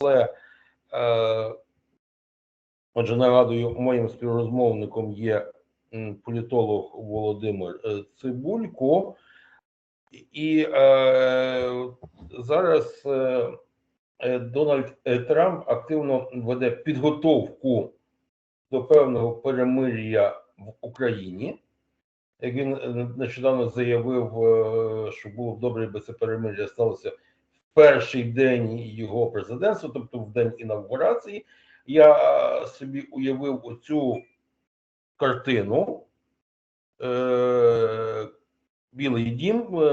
Але е, отже, нагадую, моїм співрозмовником є політолог Володимир е, Цибулько, і е, зараз е, е, Дональд е, Трамп активно веде підготовку до певного перемир'я в Україні. Як він нещодавно заявив, що було б добре, якби це перемир'я сталося перший день його президентства, тобто в день інавгурації. Я е, собі уявив оцю картину. Е, Білий дім, е,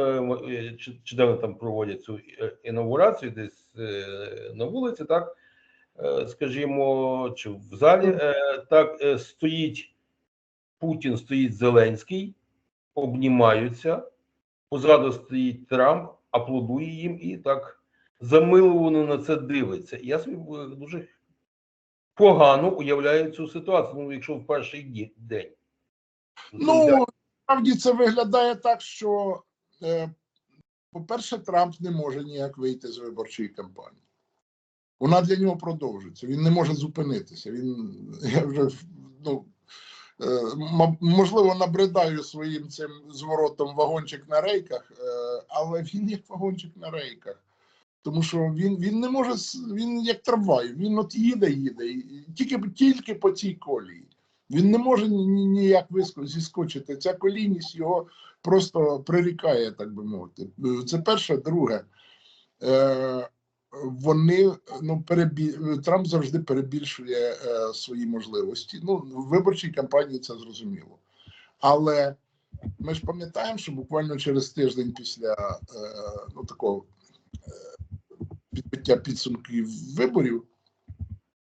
е, чи, чи де вони там проводять цю інаугурацію, десь на вулиці, так скажімо, чи в залі, так стоїть Путін, стоїть Зеленський, обнімаються, позаду стоїть Трамп, аплодує їм і так замиловано на це дивиться. Я собі е, дуже погано уявляю цю ситуацію, ну, якщо в перший день. Ну, справді це виглядає так, що, е, по-перше, Трамп не може ніяк вийти з виборчої кампанії. Вона для нього продовжується. Він не може зупинитися. Він я вже ну, е, можливо набридаю своїм цим зворотом вагончик на рейках, але він як вагончик на рейках. Тому що він, він не може, він як трамвай, він от їде, їде, тільки, тільки по цій колії. Він не може ні- ні- ніяк зіскочити. Ця колійність його просто прирікає, так би мовити. Це перше. Друге, е, вони ну перебі... Трамп завжди перебільшує е, свої можливості. Ну, в виборчій кампанії це зрозуміло. Але ми ж пам'ятаємо, що буквально через тиждень після е, ну, такого е, підбиття підсумків виборів.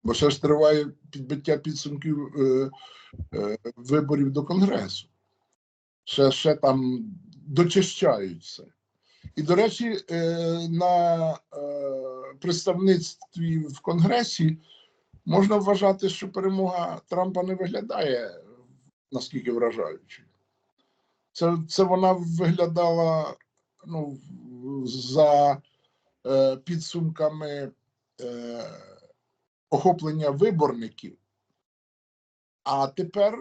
Бо ще ж триває підбиття підсумків е, виборів до Конгресу. Ще, ще там дочищають все. І, до речі, на представництві в Конгресі можна вважати, що перемога Трампа не виглядає наскільки вражаючою. Це, це вона виглядала ну, за е, підсумками. Е, охоплення виборників. А тепер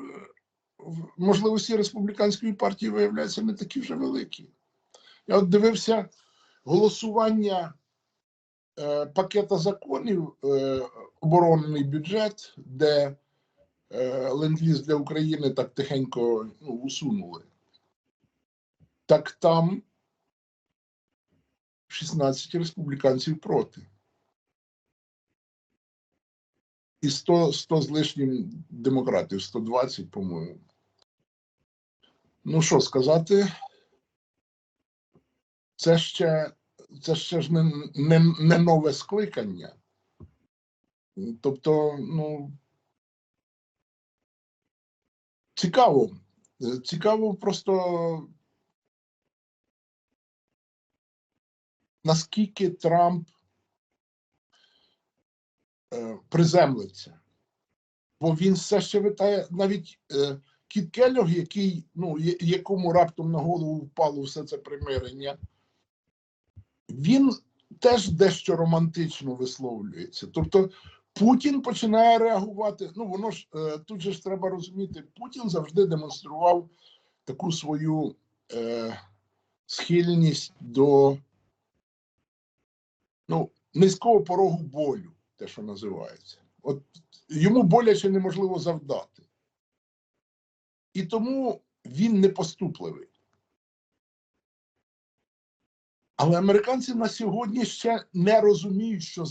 можливості республіканської партії виявляються не такі вже великі. Я от дивився голосування е, пакета законів, е, оборонний бюджет, де е, ленд-ліз для України так тихенько ну, усунули. Так там 16 республіканців проти. і 100, 100 з лишнім демократів, 120, по-моєму. Ну що сказати, це ще, це ще ж не, не, не нове скликання. Тобто, ну цікаво. Цікаво просто наскільки Трамп е, приземлиться. Бо він все ще витає навіть е, Кіт Келлог, який, ну, якому раптом на голову впало все це примирення, він теж дещо романтично висловлюється. Тобто Путін починає реагувати. Ну, воно ж е, тут же ж треба розуміти, Путін завжди демонстрував таку свою е, схильність до ну, низького порогу болю, те, що називається. От йому боляче неможливо завдати. І тому він не поступливий. Але американці на сьогодні ще не розуміють, що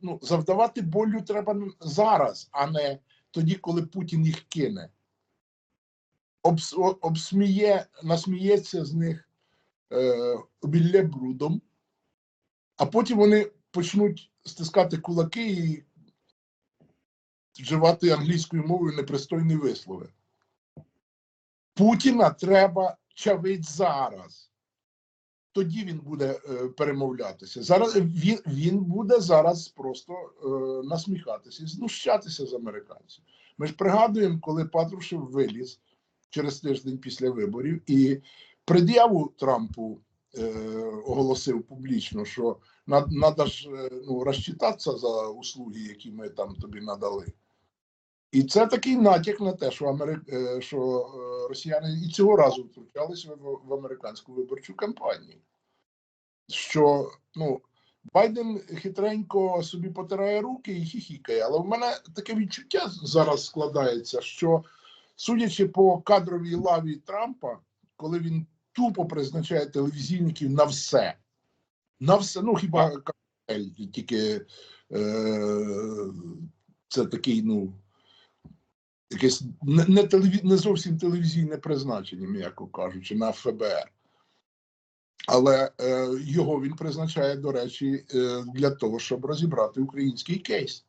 ну, завдавати болю треба зараз, а не тоді, коли Путін їх кине. Обсміє, насміється з них е, обілля брудом, а потім вони почнуть стискати кулаки і вживати англійською мовою непристойні вислови. Путіна треба чавить зараз. Тоді він буде е, перемовлятися. Зараз він, він буде зараз просто е, насміхатися і знущатися з американців. Ми ж пригадуємо, коли Патрушев виліз через тиждень після виборів і пред'яву Трампу е, оголосив публічно, що Надо ж е, ну, розчитатися за услуги, які ми там тобі надали. І це такий натяк на те, що, Амери... е, що е, росіяни і цього разу втручалися в американську виборчу кампанію. Що ну, Байден хитренько собі потирає руки і хіхікає. Але в мене таке відчуття зараз складається, що судячи по кадровій лаві Трампа, коли він тупо призначає телевізійників на все, на все, ну хіба Карель тільки е, це такий, ну, якесь не, не, телеві, не зовсім телевізійне призначення, м'яко кажучи, на ФБР. Але е, його він призначає, до речі, е, для того, щоб розібрати український кейс.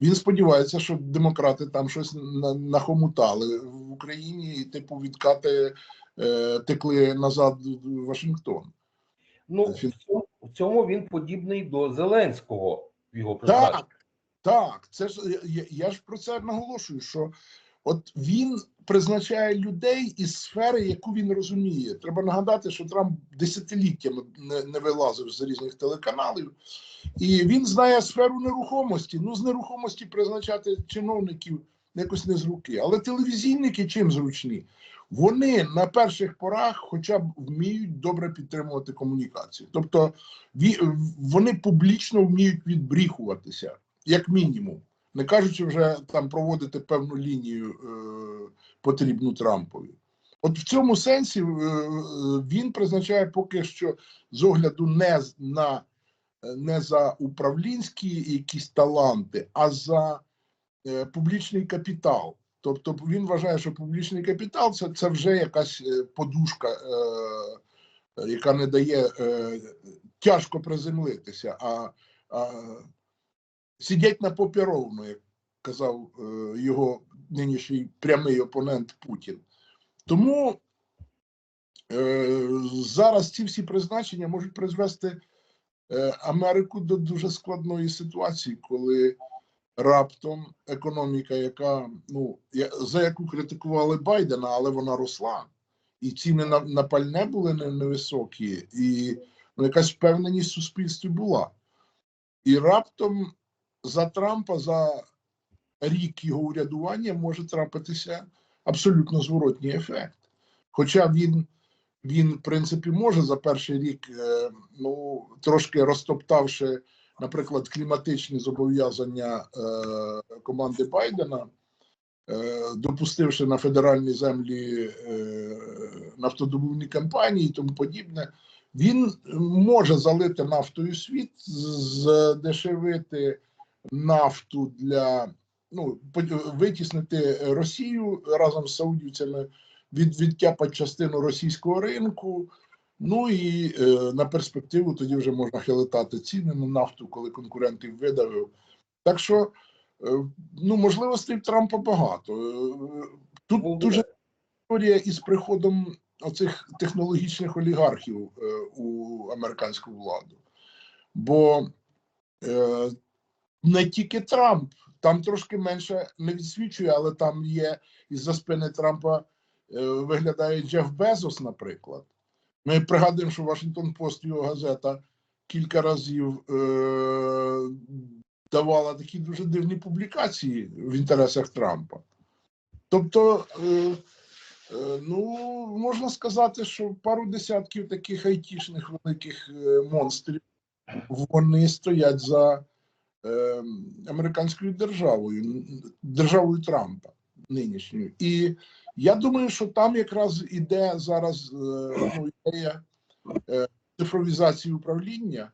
Він сподівається, що демократи там щось нахомутали в Україні, і типу відкати текли назад в Вашингтон. Ну, в цьому, в цьому він подібний до Зеленського його. Так, так. Це ж я, я ж про це наголошую, що от він призначає людей із сфери, яку він розуміє. Треба нагадати, що Трамп десятиліттями не, не вилазив з різних телеканалів, і він знає сферу нерухомості. Ну, з нерухомості призначати чиновників якось не з руки. Але телевізійники чим зручні? Вони на перших порах хоча б вміють добре підтримувати комунікацію. Тобто вони публічно вміють відбріхуватися, як мінімум, не кажучи вже там проводити певну лінію е, потрібну Трампові. От в цьому сенсі е, він призначає поки що з огляду не на не за управлінські якісь таланти, а за е, публічний капітал. Тобто він вважає, що публічний капітал це, це вже якась е, подушка, е, яка не дає е, тяжко приземлитися, а, а сидять на попі як казав е, його нинішній прямий опонент Путін. Тому е, зараз ці всі призначення можуть призвести е, Америку до дуже складної ситуації, коли раптом економіка, яка ну за яку критикували Байдена, але вона росла, і ціни на, на пальне були не- невисокі, і ну, якась впевненість в суспільстві була. І раптом за Трампа за рік його урядування може трапитися абсолютно зворотній ефект. Хоча він, він в принципі, може за перший рік, е, ну трошки розтоптавши, наприклад, кліматичні зобов'язання е, команди Байдена, е, допустивши на федеральні землі е, нафтодобувні компанії і тому подібне, він може залити нафтою світ, здешевити нафту для ну витіснити Росію разом з саудівцями, від відтяпати частину російського ринку. Ну і е, на перспективу тоді вже можна хилитати ціни на нафту, коли конкурентів видавив. Так що е, ну можливостей в Трампа багато. Е, Тут Володимир, дуже історія із приходом оцих технологічних олігархів е, у американську владу. Бо е, не тільки Трамп, там трошки менше не відсвічує, але там є із-за спини Трампа е, виглядає Джеф Безос, наприклад. Ми пригадуємо, що Вашингтон Пост, його газета, кілька разів е, давала такі дуже дивні публікації в інтересах Трампа. Тобто, е, е, ну, можна сказати, що пару десятків таких айтішних великих е, монстрів вони стоять за е, американською державою, державою Трампа нинішньою. І я думаю, що там якраз іде зараз е, ну, ідея е, цифровізації управління.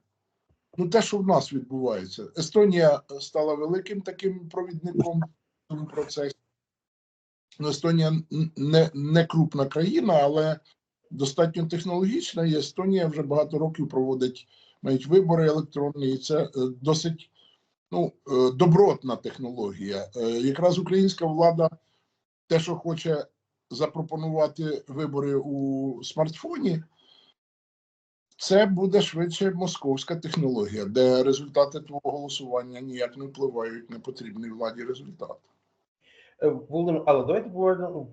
Ну, те, що в нас відбувається. Естонія стала великим таким провідником в цьому процесі. Ну, Естонія не, не крупна країна, але достатньо технологічна. І Естонія вже багато років проводить навіть вибори електронні, і це е, досить ну, добротна технологія. Якраз українська влада те, що хоче запропонувати вибори у смартфоні, це буде швидше московська технологія, де результати твого голосування ніяк не впливають на потрібний владі результат. Е, Володимир, але давайте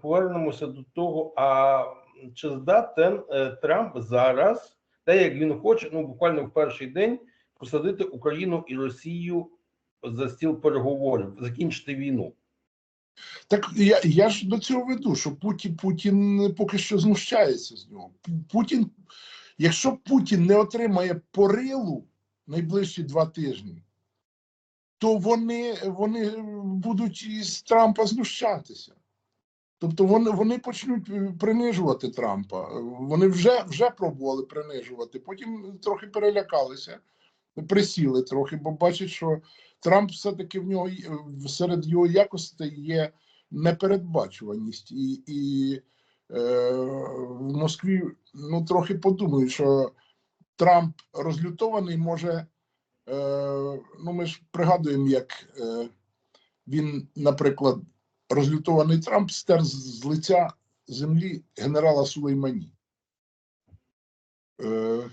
повернемося до того, а чи здатен е, Трамп зараз, те, як він хоче, ну буквально в перший день посадити Україну і Росію за стіл переговорів, закінчити війну. Так я, я ж до цього веду, що Путін, Путін поки що знущається з нього. Путін, якщо Путін не отримає порилу найближчі два тижні, то вони, вони будуть із Трампа знущатися. Тобто вони, вони почнуть е, принижувати Трампа. Вони вже, вже пробували принижувати, потім трохи перелякалися, присіли трохи, бо бачать, що Трамп все-таки в нього є- серед його якостей є непередбачуваність, і, і е, в Москві ну, трохи подумають, що Трамп розлютований може. Е, ну, ми ж пригадуємо, як е, він, наприклад, розлютований Трамп стер з лиця землі генерала Сулеймані. Е,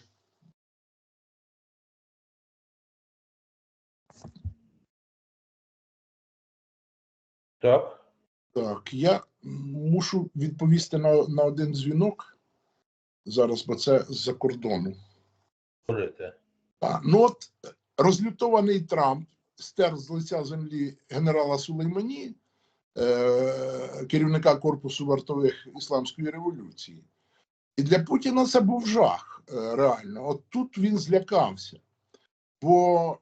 Так, Так, я мушу відповісти на, на один дзвінок зараз, бо це з-за кордону. говорите. А, ну от розлютований Трамп стер з лиця землі генерала Сулеймані, е, керівника корпусу вартових ісламської революції. І для Путіна це був жах, е, реально. От тут він злякався. Бо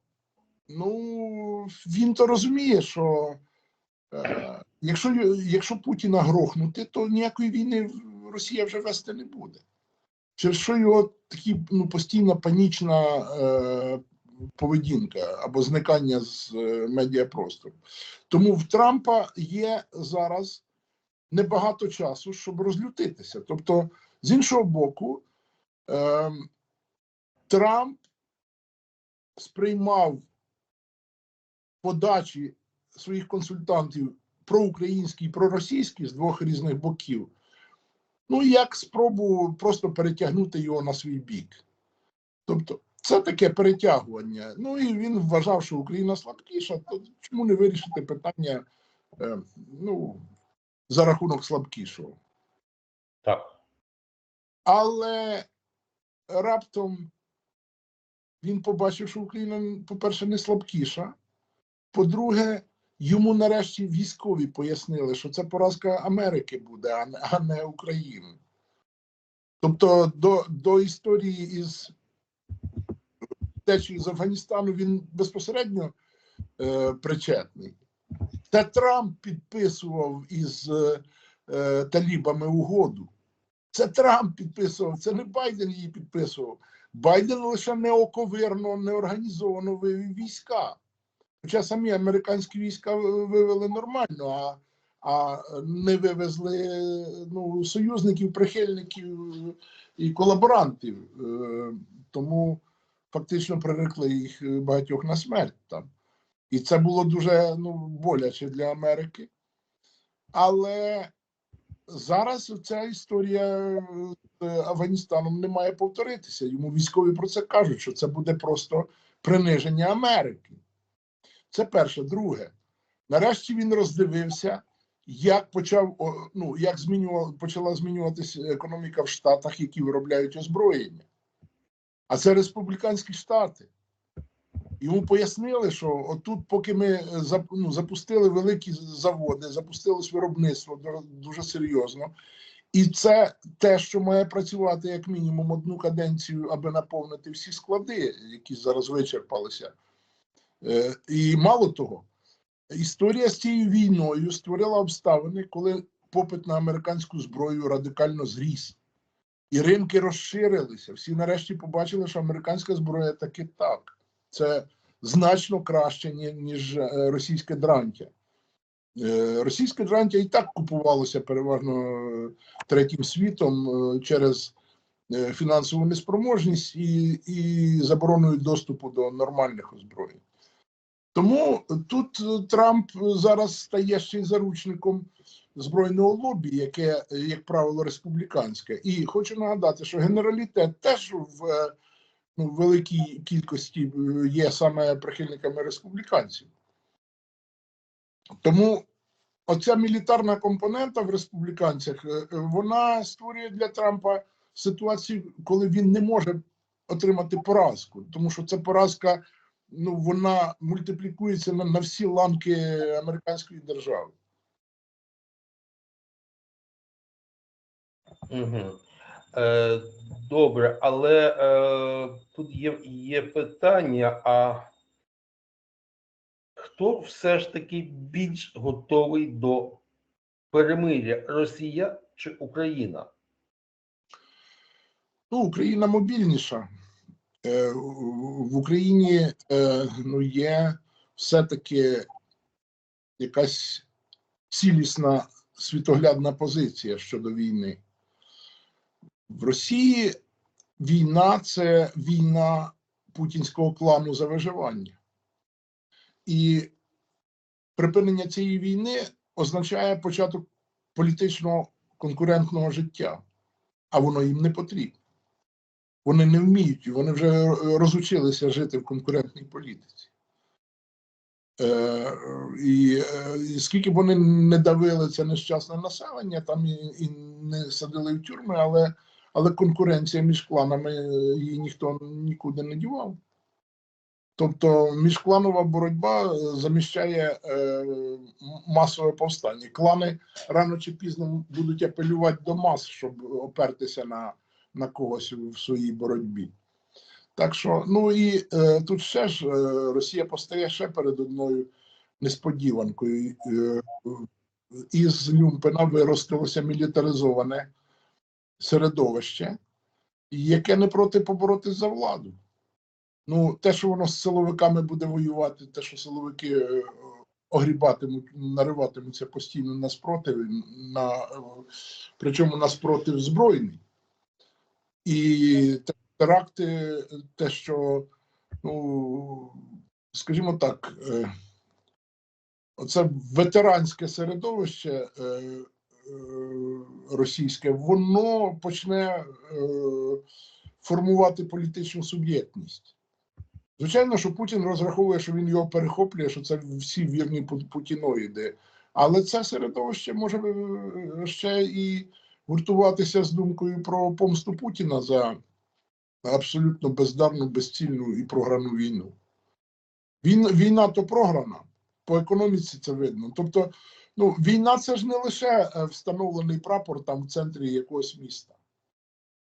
ну, він то розуміє, що якщо, якщо Путіна грохнути, то ніякої війни Росія вже вести не буде через що його такі ну, постійна панічна е, поведінка або зникання з е, медіапростору. Тому в Трампа є зараз небагато часу, щоб розлютитися. Тобто, з іншого боку, е, Трамп сприймав подачі своїх консультантів проукраїнські і проросійські з двох різних боків ну як спробу просто перетягнути його на свій бік. Тобто, це таке перетягування. Ну і він вважав, що Україна слабкіша, то чому не вирішити питання е, ну, за рахунок слабкішого? Так. Але раптом він побачив, що Україна, по-перше, не слабкіша. По-друге, йому нарешті військові пояснили, що це поразка Америки буде, а не, України. Тобто до, до історії із течії з Афганістану він безпосередньо е, причетний. Це Трамп підписував із е, е, талібами угоду. Це Трамп підписував, це не Байден її підписував. Байден лише неоковирно, неорганізовано вивів війська. Хоча самі американські війська вивели нормально, а, а не вивезли ну, союзників, прихильників і колаборантів. Е, Тому фактично прирекли їх багатьох на смерть там. І це було дуже ну, боляче для Америки. Але зараз ця історія з Афганістаном не має повторитися. Йому військові про це кажуть, що це буде просто приниження Америки. Це перше. Друге, нарешті він роздивився, як почав ну, як змінював, почала змінюватися економіка в Штатах, які виробляють озброєння. А це республіканські штати. Йому пояснили, що отут, поки ми ну, запустили великі заводи, запустилось виробництво дуже серйозно, і це те, що має працювати як мінімум одну каденцію, аби наповнити всі склади, які зараз вичерпалися. Е, І мало того, історія з цією війною створила обставини, коли попит на американську зброю радикально зріс. І ринки розширилися. Всі нарешті побачили, що американська зброя таки так. Це значно краще, ніж е, російське дрантя. Е, Російське дрантя і так купувалося переважно третім світом через фінансову неспроможність і, і забороною доступу до нормальних озброєнь. Тому тут е, Трамп зараз стає ще й заручником збройного лобі, яке, е, як правило, республіканське. І хочу нагадати, що генералітет теж в е, ну, великій кількості є саме прихильниками республіканців. Тому оця мілітарна компонента в республіканцях вона створює для Трампа ситуацію, коли він не може отримати поразку, тому що ця поразка ну, вона мультиплікується на, на всі ланки американської держави. Угу. Е, добре, але е, тут є, є питання: а хто все ж таки більш готовий до перемиря Росія чи Україна? Ну, Україна мобільніша. Е, В Україні е, ну, є все-таки якась цілісна світоглядна позиція щодо війни. В Росії війна це війна путінського клану за виживання. І припинення цієї війни означає початок політичного конкурентного життя, а воно їм не потрібно. Вони не вміють, вони вже розучилися жити в конкурентній політиці. Е, і, е, і скільки б вони не давили це нещасне населення, там і, і не садили в тюрми, але, але конкуренція між кланами е, її ніхто нікуди не дівав. Тобто міжкланова боротьба е, заміщає е, масове повстання. Клани рано чи пізно будуть апелювати до мас, щоб опертися на, на когось в своїй боротьбі. Так що, ну і е, тут ще ж е, Росія постає ще перед одною несподіванкою. Е, із Люмпена виростилося мілітаризоване середовище, яке не проти поборотись за владу. Ну, те, що воно з силовиками буде воювати, те, що силовики е, огрібатимуть, нариватимуться постійно на спротив, на, е, причому на спротив збройний. І теракти, те, що, ну, скажімо так, е, оце ветеранське середовище е, е, російське, воно почне формувати політичну суб'єктність. Звичайно, що Путін розраховує, що він його перехоплює, що це всі вірні пу- путіноїди. Але це середовище може ще і гуртуватися з думкою про помсту Путіна за абсолютно бездарну, безцільну і програну війну. Він, війна то програна, по економіці це видно. Тобто, ну, війна це ж не лише е, встановлений прапор там в центрі якогось міста.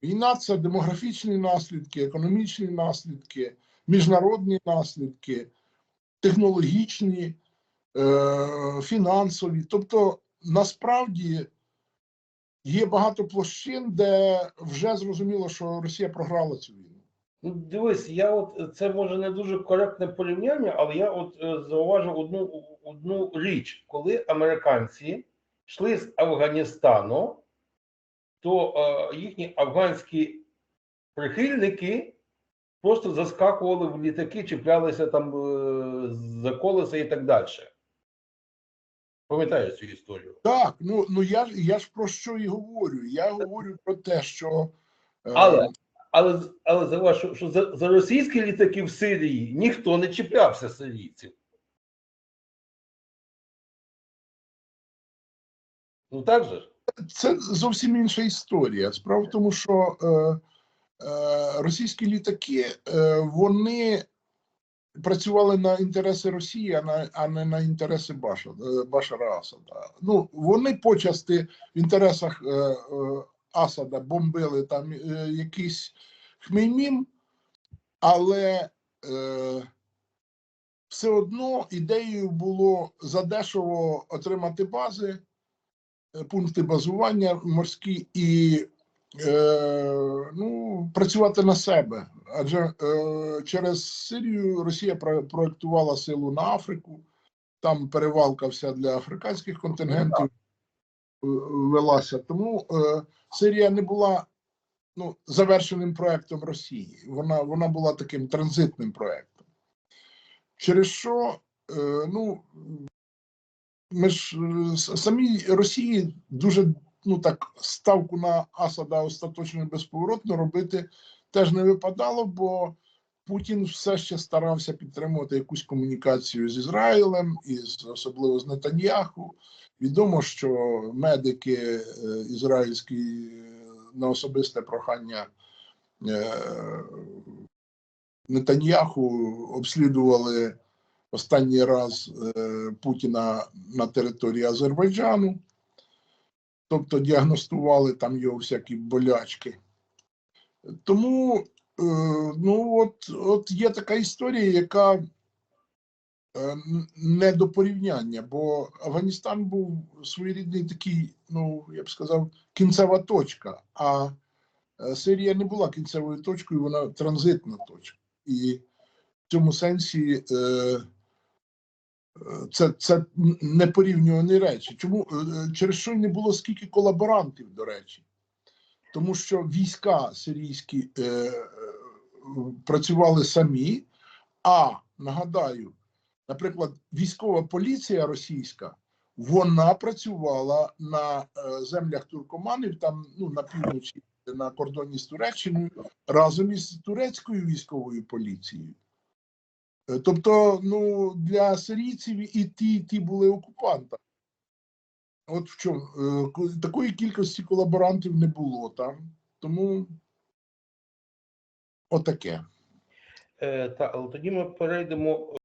Війна це демографічні наслідки, економічні наслідки, міжнародні наслідки, технологічні, е, фінансові. Тобто, насправді є багато площин, де вже зрозуміло, що Росія програла цю війну. Ну, дивись, я от це може не дуже коректне порівняння, але я от е, зауважив одну, одну річ, коли американці йшли з Афганістану, то е, їхні афганські прихильники просто заскакували в літаки, чіплялися там е, за колеса і так далі. Пам'ятаєш цю історію? Так, ну, ну я, я ж про що і говорю. Я говорю про те, що е, Але, але, але зауваж, що, що за, за російські літаки в Сирії ніхто не чіплявся сирійців. Ну так же ж? це зовсім інша історія. Справа в тому, що е, е, російські літаки е, вони працювали на інтереси Росії, а, на, а не на інтереси Баша, е, Башара Асада. Ну, вони почасти в інтересах е, е, Асада бомбили там е, якийсь хмеймім, але е, все одно ідеєю було задешево отримати бази е, пункти базування морські і е, ну, працювати на себе. Адже е, через Сирію Росія про- проектувала силу на Африку, там перевалка вся для африканських контингентів е, велася. Тому е, Сирія не була ну, завершеним проектом Росії. Вона, вона була таким транзитним проектом. Через що, е, ну, ми ж е, с- самій Росії дуже ну так ставку на Асада остаточно і безповоротно робити теж не випадало, бо Путін все ще старався підтримувати якусь комунікацію з Ізраїлем і особливо з Нетаньяху. Відомо, що медики е, ізраїльські е, на особисте прохання е, Нетаньяху обслідували останній раз Путіна на території Азербайджану, тобто діагностували там його всякі болячки. Тому е, ну от, от є така історія, яка е, не до порівняння, бо Афганістан був своєрідний такий, ну я б сказав, кінцева точка. А е, Сирія не була кінцевою точкою, вона транзитна точка. І в цьому сенсі це, це непорівнювані речі. Чому через що не було скільки колаборантів, до речі? Тому що війська сирійські е, е, працювали самі. А нагадаю, наприклад, військова поліція російська вона працювала на е, землях туркоманів, там ну на півночі на кордоні з Туреччиною разом із турецькою військовою поліцією. Е, Тобто, ну для сирійців і ті, і ті були окупантами. От в чому е, такої кількості колаборантів не було там, тому отаке. Е, та, але тоді ми перейдемо